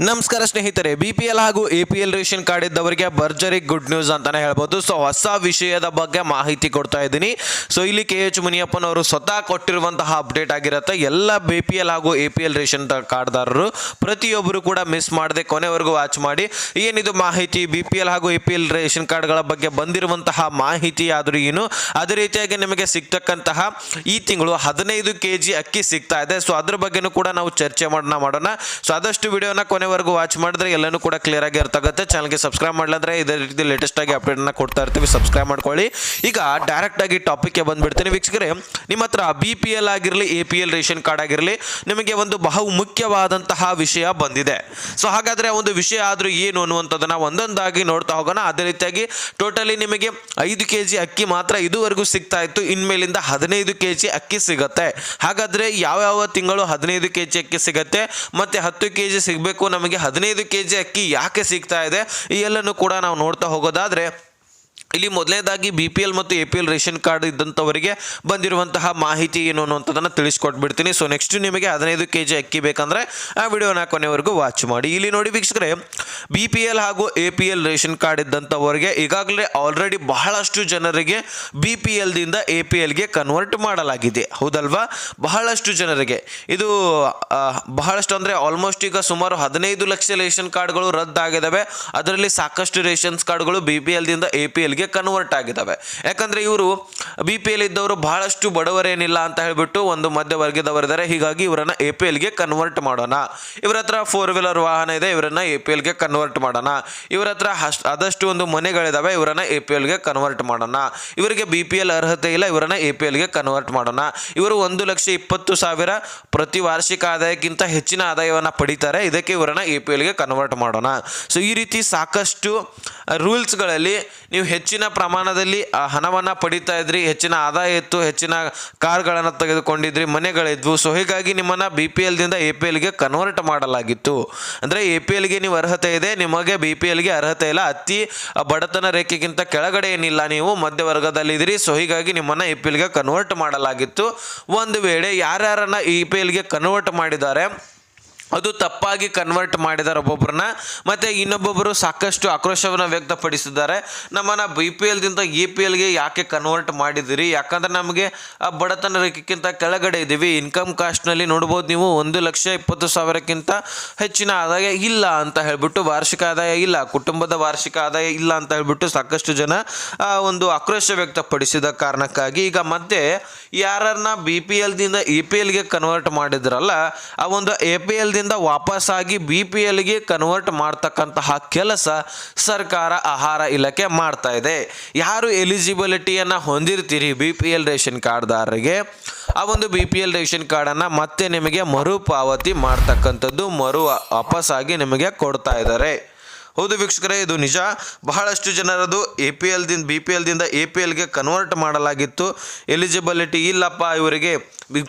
ನಮಸ್ಕಾರ ಸ್ನೇಹಿತರೆ B P L ಹಾಗೂ A P L ration card ಇದ್ದವರಿಗೆ ಭರ್ಜರಿ ಗುಡ್ ನ್ಯೂಸ್ ಅಂತಾನೆ ಹೇಳ್ಬೋದು. ಸೊ ಹೊಸ ವಿಷಯದ ಬಗ್ಗೆ ಮಾಹಿತಿ ಕೊಡ್ತಾ ಇದ್ದೀನಿ. ಸೊ ಇಲ್ಲಿ ಕೆ ಎಚ್ ಮುನಿಯಪ್ಪನವರು ಸ್ವತಃ ಕೊಟ್ಟಿರುವಂತಹ ಅಪ್ಡೇಟ್ ಆಗಿರುತ್ತೆ. ಎಲ್ಲ ಬಿ ಪಿ ಎಲ್ ಹಾಗೂ ಎ ಪಿ ಎಲ್ ರೇಷನ್ ಕಾರ್ಡ್ದಾರರು ಪ್ರತಿಯೊಬ್ಬರು ಕೂಡ ಮಿಸ್ ಮಾಡದೆ ಕೊನೆವರೆಗೂ ವಾಚ್ ಮಾಡಿ. ಏನಿದು ಮಾಹಿತಿ? ಬಿ ಪಿ ಎಲ್ ಹಾಗೂ ಎ ಪಿ ಎಲ್ ರೇಷನ್ ಕಾರ್ಡ್ಗಳ ಬಗ್ಗೆ ಬಂದಿರುವಂತಹ ಮಾಹಿತಿ ಆದರೂ ಏನು? ಅದೇ ರೀತಿಯಾಗಿ ನಿಮಗೆ ಸಿಗ್ತಕ್ಕಂತಹ ಈ ತಿಂಗಳು ಹದಿನೈದು ಕೆ ಜಿ ಅಕ್ಕಿ ಸಿಗ್ತಾ ಇದೆ. ಸೊ ಅದ್ರ ಬಗ್ಗೆನೂ ಕೂಡ ನಾವು ಚರ್ಚೆ ಮಾಡೋಣ ಮಾಡೋಣ. ಸೊ ಆದಷ್ಟು ವಿಡಿಯೋನ ಕೊನೆವರೆಗೂ ವಾಚ್ ಮಾಡಿದ್ರೆ ಎಲ್ಲನೂ ಕೂಡ ಕ್ಲಿಯರ್ ಆಗಿ ಅರ್ಥಾಗುತ್ತೆ ಚಾನಲ್ಗೆ ಸಬ್ಸ್ಕ್ರೈಬ್ ಮಾಡಲಾದ್ರೆ ಇದೇ ರೀತಿ ಲೇಟೆಸ್ಟ್ ಆಗಿ ಅಪ್ಡೇಟ್ನ ಕೊಡ್ತಾ ಇರ್ತೀವಿ. ಸಬ್ಸ್ಕ್ರೈಬ್ ಮಾಡ್ಕೊಳ್ಳಿ. ಈಗ ಡೈರೆಕ್ಟ್ ಆಗಿ ಟಾಪಿಕ್ಗೆ ಬಂದ್ಬಿಡ್ತೀನಿ. ವೀಕ್ಷಕರೇ, ನಿಮ್ಮ ಹತ್ರ ಬಿ ಪಿ ಎಲ್ ಆಗಿರಲಿ A P L ration card ಆಗಿರಲಿ, ನಿಮಗೆ ಒಂದು ಬಹು ಮುಖ್ಯವಾದಂತಹ ವಿಷಯ ಬಂದಿದೆ. ಸೊ ಹಾಗಾದ್ರೆ ಒಂದು ವಿಷಯ ಆದರೂ ಏನು ಅನ್ನುವಂಥದ್ದನ್ನ ಒಂದೊಂದಾಗಿ ನೋಡ್ತಾ ಹೋಗೋಣ. ಅದೇ ರೀತಿಯಾಗಿ ಟೋಟಲಿ ನಿಮಗೆ ಐದು ಕೆ ಜಿ ಅಕ್ಕಿ ಮಾತ್ರ ಇದುವರೆಗೂ ಸಿಗ್ತಾ ಇತ್ತು. ಇನ್ಮೇಲಿಂದ ಹದಿನೈದು ಕೆ ಜಿ ಅಕ್ಕಿ ಸಿಗುತ್ತೆ. ಹಾಗಾದ್ರೆ ಯಾವ್ಯಾವ ತಿಂಗಳು ಹದಿನೈದು ಕೆ ಜಿ ಅಕ್ಕಿ ಸಿಗುತ್ತೆ? ಮತ್ತೆ ಹತ್ತು ಕೆ ಜಿ ಸಿಗಬೇಕು ನಮಗೆ ಹದಿನೈದು ಕೆ ಜಿ ಅಕ್ಕಿ ಯಾಕೆ ಸಿಗ್ತಾ ಇದೆ? ಈ ಎಲ್ಲನೂ ಕೂಡ ನಾವು ನೋಡ್ತಾ ಹೋಗೋದಾದ್ರೆ ಇಲ್ಲಿ ಮೊದಲನೇದಾಗಿ ಬಿ ಪಿ ಎಲ್ ಮತ್ತು A P L ration card ಇದ್ದಂಥವರಿಗೆ ಬಂದಿರುವಂತಹ ಮಾಹಿತಿ ಏನು ಅನ್ನುವಂಥದ್ದನ್ನು ತಿಳಿಸ್ಕೊಟ್ಬಿಡ್ತೀನಿ. ಸೊ ನೆಕ್ಸ್ಟ್ ನಿಮಗೆ ಹದಿನೈದು ಕೆ ಜಿ ಅಕ್ಕಿ ಬೇಕಂದರೆ ಆ ವಿಡಿಯೋನ ಕೊನೆವರೆಗೂ ವಾಚ್ ಮಾಡಿ. ಇಲ್ಲಿ ನೋಡಿ ವೀಕ್ಷಕರೆ ಬಿ ಪಿ ಎಲ್ ಹಾಗೂ A P L ration card ಇದ್ದಂಥವರಿಗೆ ಈಗಾಗಲೇ ಆಲ್ರೆಡಿ ಬಹಳಷ್ಟು ಜನರಿಗೆ ಬಿ ಪಿ ಎಲ್ದಿಂದ ಎ ಪಿ ಎಲ್ಗೆ ಕನ್ವರ್ಟ್ ಮಾಡಲಾಗಿದೆ. ಹೌದಲ್ವಾ? ಬಹಳಷ್ಟು ಜನರಿಗೆ. ಇದು ಬಹಳಷ್ಟು ಅಂದರೆ ಆಲ್ಮೋಸ್ಟ್ ಈಗ ಸುಮಾರು ಹದಿನೈದು ಲಕ್ಷ ರೇಷನ್ ಕಾರ್ಡ್ಗಳು ರದ್ದಾಗಿದ್ದಾವೆ ಅದರಲ್ಲಿ ಸಾಕಷ್ಟು ರೇಷನ್ಸ್ ಕಾರ್ಡ್ಗಳು ಬಿ ಪಿ ಎಲ್ದಿಂದ ಎ ಪಿ ಎಲ್ಗೆ ಕನ್ವರ್ಟ್ ಆಗಿದ್ದಾವೆ. ಯಾಕಂದರೆ ಇವರು ಬಿ ಪಿ ಎಲ್ ಇದ್ದವರು ಬಹಳಷ್ಟು ಬಡವರೇನಿಲ್ಲ ಅಂತ ಹೇಳಿಬಿಟ್ಟು ಒಂದು ಮಧ್ಯವರ್ಗದವರಿದ್ದಾರೆ. ಹೀಗಾಗಿ ಇವರನ್ನು ಎ ಪಿ ಎಲ್ಗೆ ಕನ್ವರ್ಟ್ ಮಾಡೋಣ. ಇವರ ಹತ್ರ ಫೋರ್ ವೀಲರ್ ವಾಹನ ಇದೆ, ಇವರನ್ನ ಎ ಪಿ ಎಲ್ಗೆ ಕನ್ವರ್ಟ್ ಮಾಡೋಣ. ಇವರ ಹತ್ರ ಆದಷ್ಟು ಒಂದು ಮನೆಗಳಿದಾವೆ, ಇವರನ್ನ ಎ ಪಿ ಎಲ್ಗೆ ಕನ್ವರ್ಟ್ ಮಾಡೋಣ. ಇವರಿಗೆ ಬಿ ಪಿ ಎಲ್ ಅರ್ಹತೆ ಇಲ್ಲ, ಇವರನ್ನ ಎ ಪಿ ಎಲ್ಗೆ ಕನ್ವರ್ಟ್ ಮಾಡೋಣ. ಇವರು ಒಂದು ಲಕ್ಷ ಇಪ್ಪತ್ತು ಸಾವಿರ ಪ್ರತಿ ವಾರ್ಷಿಕ ಆದಾಯಕ್ಕಿಂತ ಹೆಚ್ಚಿನ ಆದಾಯವನ್ನು ಪಡಿತಾರೆ. ಇದಕ್ಕೆ ಇವರನ್ನ ಎ ಪಿ ಎಲ್ಗೆ ಕನ್ವರ್ಟ್ ಮಾಡೋಣ. ಸೊ ಈ ರೀತಿ ಸಾಕಷ್ಟು ರೂಲ್ಸ್ಗಳಲ್ಲಿ ನೀವು ಹೆಚ್ಚಿನ ಪ್ರಮಾಣದಲ್ಲಿ ಹಣವನ್ನು ಪಡಿತಾ ಇದ್ರಿ, ಹೆಚ್ಚಿನ ಆದಾಯ ಇತ್ತು, ಹೆಚ್ಚಿನ ಕಾರ್ಗಳನ್ನು ತೆಗೆದುಕೊಂಡಿದ್ರಿ, ಮನೆಗಳಿದ್ವು. ಸೊ, ಹೀಗಾಗಿ ನಿಮ್ಮನ್ನು ಬಿ ಪಿ ಎಲ್ದಿಂದ ಎ ಪಿ ಎಲ್ಗೆ ಕನ್ವರ್ಟ್ ಮಾಡಲಾಗಿತ್ತು. ಅಂದರೆ ಎ ಪಿ ಎಲ್ಗೆ ನೀವು ಅರ್ಹತೆ ಇದೆ, ನಿಮಗೆ ಬಿ ಪಿ ಎಲ್ಗೆ ಅರ್ಹತೆ ಇಲ್ಲ. ಅತಿ ಬಡತನ ರೇಖೆಗಿಂತ ಕೆಳಗಡೆ ಏನಿಲ್ಲ ನೀವು ಮಧ್ಯವರ್ಗದಲ್ಲಿದ್ದೀರಿ ಸೊ, ಹೀಗಾಗಿ ನಿಮ್ಮನ್ನು ಎ ಪಿ ಎಲ್ಗೆ ಕನ್ವರ್ಟ್ ಮಾಡಲಾಗಿತ್ತು. ಒಂದು ವೇಳೆ ಯಾರ್ಯಾರನ್ನು ಇ ಪಿ ಎಲ್ಗೆ ಕನ್ವರ್ಟ್ ಮಾಡಿದ್ದಾರೆ ಅದು ತಪ್ಪಾಗಿ ಕನ್ವರ್ಟ್ ಮಾಡಿದ್ದಾರೆ ಒಬ್ಬೊಬ್ಬರನ್ನ ಮತ್ತು ಇನ್ನೊಬ್ಬೊಬ್ಬರು ಸಾಕಷ್ಟು ಆಕ್ರೋಶವನ್ನು ವ್ಯಕ್ತಪಡಿಸಿದ್ದಾರೆ. ನಮ್ಮನ್ನು ಬಿ ಪಿ ಎಲ್ದಿಂದ ಇ ಪಿ ಎಲ್ಗೆ ಯಾಕೆ ಕನ್ವರ್ಟ್ ಮಾಡಿದಿರಿ ಯಾಕಂದ್ರೆ ನಮಗೆ ಆ ಬಡತನ ರೇಖೆಗಿಂತ ಕೆಳಗಡೆ ಇದ್ದೀವಿ ಇನ್ಕಮ್ ಕಾಸ್ಟ್ನಲ್ಲಿ ನೋಡ್ಬೋದು ನೀವು ಒಂದು ಲಕ್ಷ ಇಪ್ಪತ್ತು ಸಾವಿರಕ್ಕಿಂತ ಹೆಚ್ಚಿನ ಆದಾಯ ಇಲ್ಲ ಅಂತ ಹೇಳಿಬಿಟ್ಟು ವಾರ್ಷಿಕ ಆದಾಯ ಇಲ್ಲ, ಕುಟುಂಬದ ವಾರ್ಷಿಕ ಆದಾಯ ಇಲ್ಲ ಅಂತ ಹೇಳ್ಬಿಟ್ಟು ಸಾಕಷ್ಟು ಜನ ಒಂದು ಆಕ್ರೋಶ ವ್ಯಕ್ತಪಡಿಸಿದ ಕಾರಣಕ್ಕಾಗಿ ಈಗ ಮತ್ತೆ ಯಾರನ್ನ ಬಿ ಪಿ ಎಲ್ದಿಂದ ಇ ಪಿ ಎಲ್ಗೆ ಕನ್ವರ್ಟ್ ಮಾಡಿದ್ರಲ್ಲ, ಆ ಒಂದು ಎ ಪಿ ಎಲ್ದಿಂದ ವಾಪಸ್ಸಾಗಿ ಬಿ ಪಿ ಎಲ್ಗೆ ಕನ್ವರ್ಟ್ ಮಾಡ್ತಕ್ಕಂತಹ ಕೆಲಸ ಸರ್ಕಾರ ಆಹಾರ ಇಲಾಖೆ ಮಾಡ್ತಾ ಇದೆ. ಯಾರು ಎಲಿಜಿಬಿಲಿಟಿಯನ್ನು ಹೊಂದಿರ್ತೀರಿ ಬಿ ಪಿ ಎಲ್ ರೇಷನ್ ಕಾರ್ಡ್ದಾರರಿಗೆ? ಆ ಒಂದು ಬಿ ಪಿ ಎಲ್ ರೇಷನ್ ಕಾರ್ಡನ್ನು ಮತ್ತೆ ನಿಮಗೆ ಮರುಪಾವತಿ ಮಾಡ್ತಕ್ಕಂಥದ್ದು ಮರು ವಾಪಸ್ಸಾಗಿ ನಿಮಗೆ ಕೊಡ್ತಾ ಇದ್ದಾರೆ. ಹೌದು ವೀಕ್ಷಕರೇ, ಇದು ನಿಜ. ಬಹಳಷ್ಟು ಜನರದು ಎ ಪಿ ಎಲ್ದಿಂದ ಬಿ ಪಿ ಎಲ್ದಿಂದ ಎ ಪಿ ಎಲ್ಗೆ ಕನ್ವರ್ಟ್ ಮಾಡಲಾಗಿತ್ತು. ಎಲಿಜಿಬಿಲಿಟಿ ಇಲ್ಲಪ್ಪ ಇವರಿಗೆ.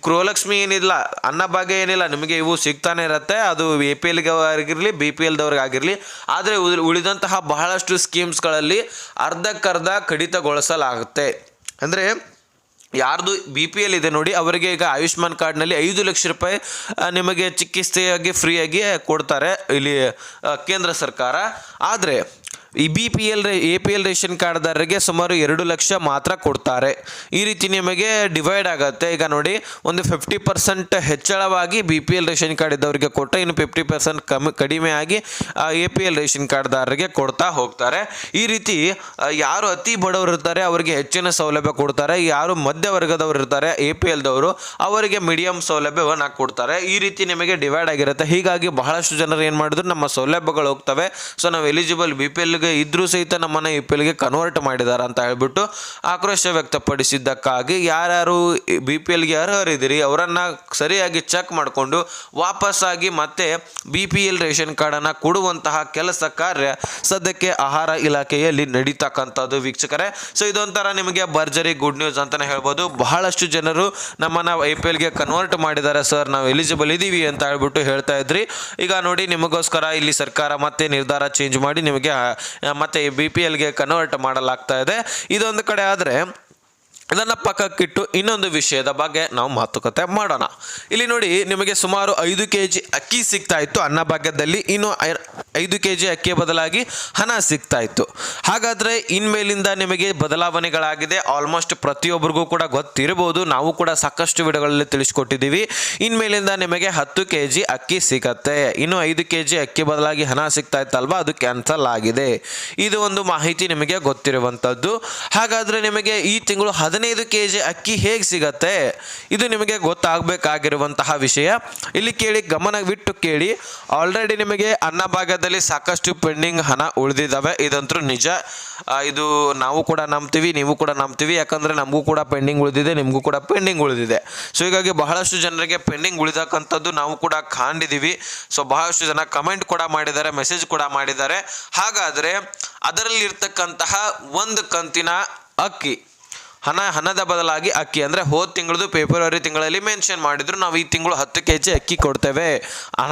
ಗೃಹಲಕ್ಷ್ಮಿ ಏನಿಲ್ಲ ಅನ್ನಭಾಗ್ಯ ಏನಿಲ್ಲ, ನಿಮಗೆ ಇವು ಸಿಗ್ತಾನೆ ಇರುತ್ತೆ. ಅದು ಎ ಪಿ ಎಲ್ಗೆ ಆಗಿರಲಿ ಬಿ ಪಿ ಎಲ್ದವ್ರಿಗಾಗಿರಲಿ ಆದರೆ ಉಳ್- ಉಳಿದಂತಹ ಬಹಳಷ್ಟು ಸ್ಕೀಮ್ಸ್ಗಳಲ್ಲಿ ಅರ್ಧಕ್ಕರ್ಧ ಕಡಿತಗೊಳಿಸಲಾಗುತ್ತೆ. ಅಂದರೆ ಯಾರ್ದು ಬಿ ಪಿ ಎಲ್ ಇದೆ ನೋಡಿ, ಅವರಿಗೆ ಈಗ ಆಯುಷ್ಮಾನ್ ಕಾರ್ಡ್ನಲ್ಲಿ ಐದು ಲಕ್ಷ ರೂಪಾಯಿ ನಿಮಗೆ ಚಿಕಿತ್ಸೆಯಾಗಿ ಫ್ರೀಯಾಗಿ ಕೊಡ್ತಾರೆ ಇಲ್ಲಿ ಕೇಂದ್ರ ಸರ್ಕಾರ. ಆದರೆ ಈ B P L A P L ration ಕಾರ್ಡ್ದಾರರಿಗೆ ಸುಮಾರು ಎರಡು ಲಕ್ಷ ಮಾತ್ರ ಕೊಡ್ತಾರೆ. ಈ ರೀತಿ ನಿಮಗೆ ಡಿವೈಡ್ ಆಗುತ್ತೆ. ಈಗ ನೋಡಿ, ಒಂದು fifty percent ಹೆಚ್ಚಳವಾಗಿ B P L ration card ಇದ್ದವರಿಗೆ ಕೊಟ್ಟರೆ ಇನ್ನು ಫಿಫ್ಟಿ ಪರ್ಸೆಂಟ್ ಕಮ್ಮಿ, ಕಡಿಮೆ ಆಗಿ ಎ ಪಿ ಎಲ್ ರೇಷನ್ ಕಾರ್ಡ್ದಾರರಿಗೆ ಕೊಡ್ತಾ ಹೋಗ್ತಾರೆ. ಈ ರೀತಿ ಯಾರು ಅತಿ ಬಡವರು ಇರ್ತಾರೆ, ಅವರಿಗೆ ಹೆಚ್ಚಿನ ಸೌಲಭ್ಯ ಕೊಡ್ತಾರೆ. ಯಾರು ಮಧ್ಯವರ್ಗದವರು ಇರ್ತಾರೆ ಎ ಪಿ ಎಲ್ದವರು ಅವರಿಗೆ ಮೀಡಿಯಂ ಸೌಲಭ್ಯವನ್ನು ಕೊಡ್ತಾರೆ. ಈ ರೀತಿ ನಿಮಗೆ ಡಿವೈಡ್ ಆಗಿರುತ್ತೆ. ಹೀಗಾಗಿ ಬಹಳಷ್ಟು ಜನರು ಏನು ಮಾಡಿದ್ರು, ನಮ್ಮ ಸೌಲಭ್ಯಗಳು ಹೋಗ್ತವೆ. ಸೊ, ನಾವು ಎಲಿಜಿಬಲ್ ಬಿ ಪಿ ಎಲ್ಗೆ ಇದ್ರೂ ಸಹಿತ ನಮ್ಮನ್ನು ಐ ಪಿ ಎಲ್ಗೆ ಕನ್ವರ್ಟ್ ಮಾಡಿದ್ದಾರೆ ಅಂತ ಹೇಳ್ಬಿಟ್ಟು ಆಕ್ರೋಶ ವ್ಯಕ್ತಪಡಿಸಿದ್ದಕ್ಕಾಗಿ ಯಾರ್ಯಾರು ಬಿ ಪಿ ಎಲ್ಗೆ ಅರ್ಹರಿದ್ದೀರಿ ಅವರನ್ನು ಸರಿಯಾಗಿ ಚೆಕ್ ಮಾಡಿಕೊಂಡು ವಾಪಸ್ಸಾಗಿ ಮತ್ತೆ ಬಿ ಪಿ ಎಲ್ ರೇಷನ್ ಕಾರ್ಡನ್ನು ಕೊಡುವಂತಹ ಕೆಲಸ ಕಾರ್ಯ ಸದ್ಯಕ್ಕೆ ಆಹಾರ ಇಲಾಖೆಯಲ್ಲಿ ನಡೀತಕ್ಕಂಥದ್ದು ವೀಕ್ಷಕರೇ. ಸೊ ಇದೊಂಥರ ನಿಮಗೆ ಭರ್ಜರಿ ಗುಡ್ ನ್ಯೂಸ್ ಅಂತಲೇ ಹೇಳ್ಬೋದು. ಬಹಳಷ್ಟು ಜನರು ನಮ್ಮನ್ನು ಐ ಪಿ ಎಲ್ಗೆ ಕನ್ವರ್ಟ್ ಮಾಡಿದ್ದಾರೆ. ಸರ್ ನಾವು ಎಲಿಜಿಬಲ್ ಇದ್ದೀವಿ ಅಂತ ಹೇಳ್ಬಿಟ್ಟು ಹೇಳ್ತಾ ಇದ್ರಿ. ಈಗ ನೋಡಿ, ನಿಮಗೋಸ್ಕರ ಇಲ್ಲಿ ಸರ್ಕಾರ ಮತ್ತೆ ನಿರ್ಧಾರ ಚೇಂಜ್ ಮಾಡಿ ನಿಮಗೆ ಮತ್ತೆ ಬಿ ಪಿ ಎಲ್ಗೆ ಕನ್ವರ್ಟ್ ಮಾಡಲಾಗ್ತಾ ಇದೆ. ಇದೊಂದು ಕಡೆ ಆದರೆ ಇದನ್ನು ಪಕ್ಕಕ್ಕಿಟ್ಟು ಇನ್ನೊಂದು ವಿಷಯದ ಬಗ್ಗೆ ನಾವು ಮಾತುಕತೆ ಮಾಡೋಣ. ಇಲ್ಲಿ ನೋಡಿ, ನಿಮಗೆ ಸುಮಾರು ಐದು ಕೆ ಜಿ ಅಕ್ಕಿ ಸಿಗ್ತಾ ಇತ್ತು. ಅನ್ನಭಾಗ್ಯದಲ್ಲಿ ಇನ್ನು ಐ- ಐದು ಕೆ ಜಿ ಅಕ್ಕಿ ಬದಲಾಗಿ ಹಣ ಸಿಗ್ತಾ ಇತ್ತು. ಹಾಗಾದರೆ ಇನ್ಮೇಲಿಂದ ನಿಮಗೆ ಬದಲಾವಣೆಗಳಾಗಿದೆ. ಆಲ್ಮೋಸ್ಟ್ ಪ್ರತಿಯೊಬ್ಬರಿಗೂ ಕೂಡ ಗೊತ್ತಿರಬಹುದು. ನಾವು ಕೂಡ ಸಾಕಷ್ಟು ವಿಡಿಯೋಗಳಲ್ಲಿ ತಿಳಿಸ್ಕೊಟ್ಟಿದ್ದೀವಿ. ಇನ್ಮೇಲಿಂದ ನಿಮಗೆ ಹತ್ತು ಕೆ ಜಿ ಅಕ್ಕಿ ಸಿಗತ್ತೆ. ಇನ್ನು ಐದು ಕೆ ಜಿ ಅಕ್ಕಿ ಬದಲಾಗಿ ಹಣ ಸಿಗ್ತಾ ಇತ್ತಲ್ವಾ? ಅದು ಕ್ಯಾನ್ಸಲ್ ಆಗಿದೆ. ಇದು ಒಂದು ಮಾಹಿತಿ ನಿಮಗೆ ಗೊತ್ತಿರುವಂಥದ್ದು ಹಾಗಾದರೆ ನಿಮಗೆ ಈ ತಿಂಗಳು ಕೆ ಜಿ ಅಕ್ಕಿ ಹೇಗೆ ಸಿಗತ್ತೆ? ಇದು ನಿಮಗೆ ಗೊತ್ತಾಗಬೇಕಾಗಿರುವಂತಹ ವಿಷಯ. ಇಲ್ಲಿ ಕೇಳಿ, ಗಮನವಿಟ್ಟು ಕೇಳಿ. ಆಲ್ರೆಡಿ ನಿಮಗೆ ಅನ್ನಭಾಗ್ಯದಲ್ಲಿ ಸಾಕಷ್ಟು ಪೆಂಡಿಂಗ್ ಹಣ ಉಳಿದಿದ್ದಾವೆ ಇದಂತೂ ನಿಜ. ಇದು ನಾವು ಕೂಡ ನಂಬ್ತೀವಿ, ನೀವು ಕೂಡ ನಂಬ್ತೀವಿ. ಯಾಕಂದರೆ ನಮಗೂ ಕೂಡ ಪೆಂಡಿಂಗ್ ಉಳಿದಿದೆ, ನಿಮಗೂ ಕೂಡ ಪೆಂಡಿಂಗ್ ಉಳಿದಿದೆ. ಸೊ ಹೀಗಾಗಿ ಬಹಳಷ್ಟು ಜನರಿಗೆ ಪೆಂಡಿಂಗ್ ಉಳಿದಕ್ಕಂಥದ್ದು ನಾವು ಕೂಡ ಕಾಂಡಿದ್ದೀವಿ ಸೊ ಬಹಳಷ್ಟು ಜನ ಕಮೆಂಟ್ ಕೂಡ ಮಾಡಿದ್ದಾರೆ ಮೆಸೇಜ್ ಕೂಡ ಮಾಡಿದ್ದಾರೆ. ಹಾಗಾದರೆ ಅದರಲ್ಲಿರ್ತಕ್ಕಂತಹ ಒಂದು ಕಂತಿನ ಅಕ್ಕಿ. ಹಣ, ಹಣದ ಬದಲಾಗಿ ಅಕ್ಕಿ ಅಂದರೆ ಹೋದ ತಿಂಗಳದು ಫೆಬ್ರವರಿ ತಿಂಗಳಲ್ಲಿ ಮೆನ್ಷನ್ ಮಾಡಿದ್ರು. ನಾವು ಈ ತಿಂಗಳು ಹತ್ತು ಕೆ ಜಿ ಅಕ್ಕಿ ಕೊಡ್ತೇವೆ.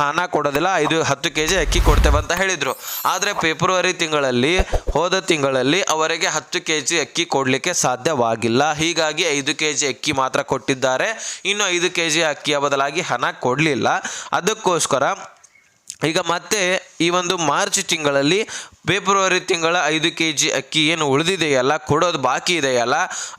ಹಣ ಕೊಡೋದಿಲ್ಲ, ಐದು, ಹತ್ತು ಕೆ ಜಿ ಅಕ್ಕಿ ಕೊಡ್ತೇವೆ ಅಂತ ಹೇಳಿದರು. ಆದರೆ ಫೆಬ್ರವರಿ ತಿಂಗಳಲ್ಲಿ, ಹೋದ ತಿಂಗಳಲ್ಲಿ ಅವರಿಗೆ ಹತ್ತು ಕೆ ಜಿ ಅಕ್ಕಿ ಕೊಡಲಿಕ್ಕೆ ಸಾಧ್ಯವಾಗಿಲ್ಲ. ಹೀಗಾಗಿ ಐದು ಕೆ ಜಿ ಅಕ್ಕಿ ಮಾತ್ರ ಕೊಟ್ಟಿದ್ದಾರೆ. ಇನ್ನು ಐದು ಕೆ ಜಿ ಅಕ್ಕಿಯ ಬದಲಾಗಿ ಹಣ ಕೊಡಲಿಲ್ಲ. ಅದಕ್ಕೋಸ್ಕರ ಈಗ ಮತ್ತೆ ಈ ಒಂದು ಮಾರ್ಚ್ ತಿಂಗಳಲ್ಲಿ ಫೆಬ್ರವರಿ ತಿಂಗಳ ಐದು ಕೆ ಜಿ ಅಕ್ಕಿ ಏನು ಉಳಿದಿದೆಯಲ್ಲ, ಕೊಡೋದು ಬಾಕಿ ಇದೆಯಲ್ಲ,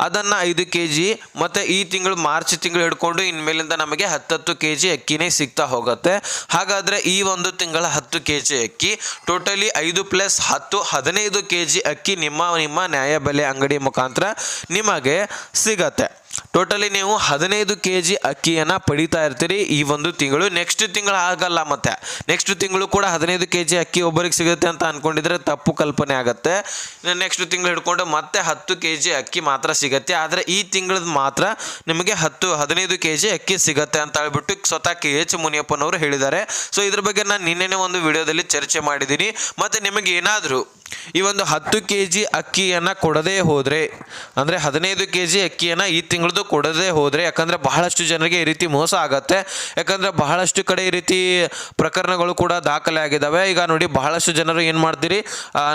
ಅದನ್ನು ಐದು ಕೆ ಜಿ ಮತ್ತು ಈ ತಿಂಗಳು ಮಾರ್ಚ್ ತಿಂಗಳು ಹಿಡ್ಕೊಂಡು ಇನ್ಮೇಲಿಂದ ನಮಗೆ ಹತ್ತತ್ತು ಕೆ ಜಿ ಅಕ್ಕಿನೇ ಸಿಗ್ತಾ ಹೋಗುತ್ತೆ. ಹಾಗಾದರೆ ಈ ಒಂದು ತಿಂಗಳ ಹತ್ತು ಕೆ ಜಿ ಅಕ್ಕಿ, ಟೋಟಲಿ ಐದು ಪ್ಲಸ್ ಹತ್ತು, ಹದಿನೈದು ಕೆ ಜಿ ಅಕ್ಕಿ ನಿಮ್ಮ ನಿಮ್ಮ ನ್ಯಾಯಬೆಲೆ ಅಂಗಡಿ ಮುಖಾಂತರ ನಿಮಗೆ ಸಿಗತ್ತೆ. ಟೋಟಲಿ ನೀವು ಹದಿನೈದು ಕೆ ಜಿ ಅಕ್ಕಿಯನ್ನು ಪಡಿತಾ ಇರ್ತೀರಿ ಈ ಒಂದು ತಿಂಗಳು. ನೆಕ್ಸ್ಟ್ ತಿಂಗಳು ಆಗಲ್ಲ ಮತ್ತೆ. ನೆಕ್ಸ್ಟ್ ತಿಂಗಳು ಕೂಡ ಹದಿನೈದು ಕೆ ಜಿ ಅಕ್ಕಿ ಒಬ್ಬರಿಗೆ ಸಿಗುತ್ತೆ ಅಂತ ಅಂದ್ಕೊಂಡಿದ್ರೆ ತಪ್ಪು ಕಲ್ಪನೆ ಆಗುತ್ತೆ. ನೆಕ್ಸ್ಟ್ ತಿಂಗಳು ಹಿಡ್ಕೊಂಡು ಮತ್ತೆ ಹತ್ತು ಕೆ ಜಿ ಅಕ್ಕಿ ಮಾತ್ರ ಸಿಗುತ್ತೆ. ಆದರೆ ಈ ತಿಂಗಳದ ಮಾತ್ರ ನಿಮಗೆ ಹತ್ತು, ಹದಿನೈದು ಕೆ ಜಿ ಅಕ್ಕಿ ಸಿಗುತ್ತೆ ಅಂತ ಹೇಳ್ಬಿಟ್ಟು ಸ್ವತಃ ಕೆ ಎಚ್ ಮುನಿಯಪ್ಪನವರು ಹೇಳಿದ್ದಾರೆ. ಸೊ ಇದ್ರ ಬಗ್ಗೆ ನಾನು ನಿನ್ನೆನೇ ಒಂದು ವಿಡಿಯೋದಲ್ಲಿ ಚರ್ಚೆ ಮಾಡಿದ್ದೀನಿ. ಮತ್ತು ನಿಮಗೆ ಏನಾದರೂ ಈ ಒಂದು ಹತ್ತು ಕೆ ಜಿ ಅಕ್ಕಿಯನ್ನು ಕೊಡದೇ ಹೋದರೆ, ಅಂದರೆ ಹದಿನೈದು ಕೆ ಜಿ ಅಕ್ಕಿಯನ್ನು ಈ ತಿಂಗಳದು ಕೊಡದೇ ಹೋದರೆ, ಯಾಕಂದರೆ ಬಹಳಷ್ಟು ಜನರಿಗೆ ಈ ರೀತಿ ಮೋಸ ಆಗತ್ತೆ. ಯಾಕಂದರೆ ಬಹಳಷ್ಟು ಕಡೆ ಈ ರೀತಿ ಪ್ರಕರಣಗಳು ಕೂಡ ದಾಖಲೆ ಆಗಿದ್ದಾವೆ ಈಗ ನೋಡಿ, ಬಹಳಷ್ಟು ಜನರು ಏನು ಮಾಡ್ತೀರಿ?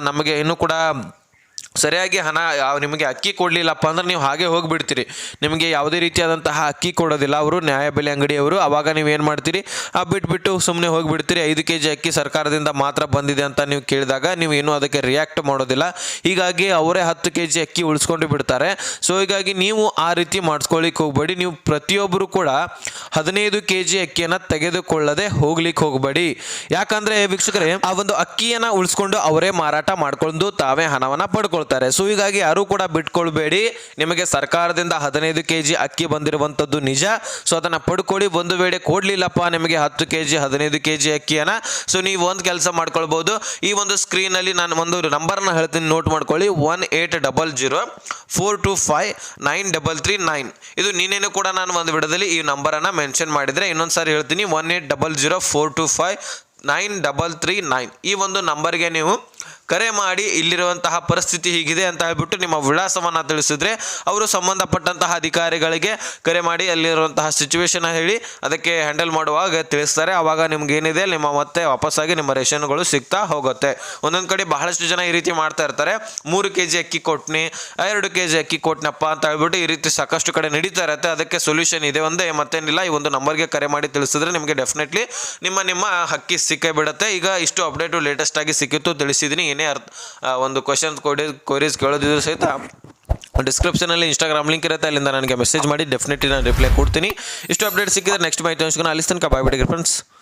ನಮಗೆ ಇನ್ನೂ ಕೂಡ ಸರಿಯಾಗಿ ಹಣ ಯಾವ- ನಿಮಗೆ ಅಕ್ಕಿ ಕೊಡಲಿಲ್ಲಪ್ಪ ಅಂದ್ರೆ ನೀವು ಹಾಗೆ ಹೋಗಿಬಿಡ್ತೀರಿ. ನಿಮಗೆ ಯಾವುದೇ ರೀತಿಯಾದಂತಹ ಅಕ್ಕಿ ಕೊಡೋದಿಲ್ಲ. ಅವರು ನ್ಯಾಯಬೆಲೆ ಅಂಗಡಿಯವರು. ಅವಾಗ ನೀವು ಏನು ಮಾಡ್ತೀರಿ? ಆ ಬಿಟ್ಬಿಟ್ಟು ಸುಮ್ಮನೆ ಹೋಗಿಬಿಡ್ತೀರಿ. ಐದು ಕೆ ಜಿ ಅಕ್ಕಿ ಸರ್ಕಾರದಿಂದ ಮಾತ್ರ ಬಂದಿದೆ ಅಂತ ನೀವು ಕೇಳಿದಾಗ ನೀವು ಏನೂ ಅದಕ್ಕೆ ರಿಯಾಕ್ಟ್ ಮಾಡೋದಿಲ್ಲ. ಹೀಗಾಗಿ ಅವರೇ ಹತ್ತು ಕೆ ಜಿ ಅಕ್ಕಿ ಉಳಿಸ್ಕೊಂಡು ಬಿಡ್ತಾರೆ. ಸೊ ಹೀಗಾಗಿ ನೀವು ಆ ರೀತಿ ಮಾಡಿಸ್ಕೊಳ್ಳಿಕ್ಕೆ ಹೋಗಬೇಡಿ. ನೀವು ಪ್ರತಿಯೊಬ್ಬರು ಕೂಡ ಹದಿನೈದು ಕೆ ಜಿ ಅಕ್ಕಿಯನ್ನು ತೆಗೆದುಕೊಳ್ಳದೆ ಹೋಗ್ಲಿಕ್ಕೆ ಹೋಗಬೇಡಿ. ಯಾಕಂದ್ರೆ ವೀಕ್ಷಕರೇ, ಆ ಒಂದು ಅಕ್ಕಿಯನ್ನು ಉಳಿಸ್ಕೊಂಡು ಅವರೇ ಮಾರಾಟ ಮಾಡಿಕೊಂಡು ತಾವೇ ಹಣವನ್ನು ಪಡ್ಕೊಳ್ತಾರೆ. ಸೊ ಹೀಗಾಗಿ ಯಾರು ಕೂಡ ಬಿಟ್ಕೊಳ್ಬೇಡಿ. ನಿಮಗೆ ಸರ್ಕಾರದಿಂದ ಹದಿನೈದು ಕೆ ಜಿ ಅಕ್ಕಿ ಬಂದಿರುವಂಥದ್ದು ನಿಜ. ಸೊ ಅದನ್ನು ಪಡ್ಕೊಳ್ಳಿ. ಒಂದು ವೇಳೆ ಕೊಡಲಿಲ್ಲಪ್ಪ ನಿಮಗೆ ಹತ್ತು ಕೆ ಜಿ ಹದಿನೈದು ಕೆ ಜಿ ಅಕ್ಕಿಯನ್ನು ಸೊ ನೀವು ಒಂದು ಕೆಲಸ ಮಾಡ್ಕೊಳ್ಬೋದು. ಈ ಒಂದು ಸ್ಕ್ರೀನಲ್ಲಿ ನಾನು ಒಂದು ನಂಬರ್ನ ಹೇಳ್ತೀನಿ, ನೋಟ್ ಮಾಡ್ಕೊಳ್ಳಿ. One eight double zero four two five nine double three nine. ಇದು ನೀನೇನು ಕೂಡ ನಾನು ಒಂದು ವಿಡದಲ್ಲಿ ಈ ನಂಬರನ್ನು ಮೆನ್ಷನ್ ಮಾಡಿದರೆ ಇನ್ನೊಂದು ಸಾರಿ ಹೇಳ್ತೀನಿ. One eight double zero four two five nine double three nine. ಈ ಒಂದು ನಂಬರ್ಗೆ ನೀವು ಕರೆ ಮಾಡಿ ಇಲ್ಲಿರುವಂತಹ ಪರಿಸ್ಥಿತಿ ಹೀಗಿದೆ ಅಂತ ಹೇಳ್ಬಿಟ್ಟು ನಿಮ್ಮ ವಿಳಾಸವನ್ನು ತಿಳಿಸಿದ್ರೆ ಅವರು ಸಂಬಂಧಪಟ್ಟಂತಹ ಅಧಿಕಾರಿಗಳಿಗೆ ಕರೆ ಮಾಡಿ ಅಲ್ಲಿರುವಂತಹ ಸಿಚುವೇಶನ್ ಹೇಳಿ ಅದಕ್ಕೆ ಹ್ಯಾಂಡಲ್ ಮಾಡುವಾಗ ತಿಳಿಸ್ತಾರೆ. ಆವಾಗ ನಿಮ್ಗೆ ಏನಿದೆ, ನಿಮ್ಮ ಮತ್ತೆ ವಾಪಸ್ಸಾಗಿ ನಿಮ್ಮ ರೇಷನ್ಗಳು ಸಿಗ್ತಾ ಹೋಗುತ್ತೆ. ಒಂದೊಂದು ಕಡೆ ಬಹಳಷ್ಟು ಜನ ಈ ರೀತಿ ಮಾಡ್ತಾ ಇರ್ತಾರೆ. ಮೂರು ಕೆ ಜಿ ಅಕ್ಕಿ ಕೊಟ್ನಿ, ಎರಡು ಕೆ ಜಿ ಅಕ್ಕಿ ಕೊಟ್ನಪ್ಪ ಅಂತ ಹೇಳ್ಬಿಟ್ಟು ಈ ರೀತಿ ಸಾಕಷ್ಟು ಕಡೆ ನಡೀತಾ ಇರುತ್ತೆ. ಅದಕ್ಕೆ ಸೊಲ್ಯೂಷನ್ ಇದೆ ಒಂದೇ, ಮತ್ತೇನಿಲ್ಲ. ಈ ಒಂದು ನಂಬರ್ಗೆ ಕರೆ ಮಾಡಿ ತಿಳಿಸಿದ್ರೆ ನಿಮಗೆ ಡೆಫಿನೆಟ್ಲಿ ನಿಮ್ಮ ನಿಮ್ಮ ಹಕ್ಕಿ ಸಿಕ್ಕೇ ಬಿಡುತ್ತೆ. ಈಗ ಇಷ್ಟು ಅಪ್ಡೇಟು ಲೇಟೆಸ್ಟ್ ಆಗಿ ಸಿಕ್ಕಿತ್ತು ತಿಳಿಸಿದ್ದೀನಿ ಏನೇ ಅರ್ಥ ಒಂದು ಕ್ವಶನ್ಸ್ ಕೊಡಿ ಕ್ವರೀಸ್ ಕೇಳೋದಿದ್ರು ಸಹಿತ ಡಿಸ್ಕ್ರಿಪ್ಷನಲ್ಲಿ ಇನ್ಸ್ಟಾಗ್ರಾಮ್ ಲಿಂಕ್ ಇರುತ್ತೆ, ಅಲ್ಲಿಂದ ನನಗೆ ಮೆಸೇಜ್ ಮಾಡಿ ಡೆಫಿನೆಟ್ಲಿ ನಾನು ರಿಪ್ಲೈ ಕೊಡ್ತೀನಿ. ಇಷ್ಟು ಅಪ್ಡೇಟ್ ಸಿಕ್ಕಿದ್ರೆ ನೆಕ್ಸ್ಟ್ ಮಾಹಿತಿ ಅನ್ಸ್ಕೊಂಡು ಅಲ್ಲಿ ತನಕ ಬಾಯ್ ಬಿಡಿ ಫ್ರೆಂಡ್ಸ್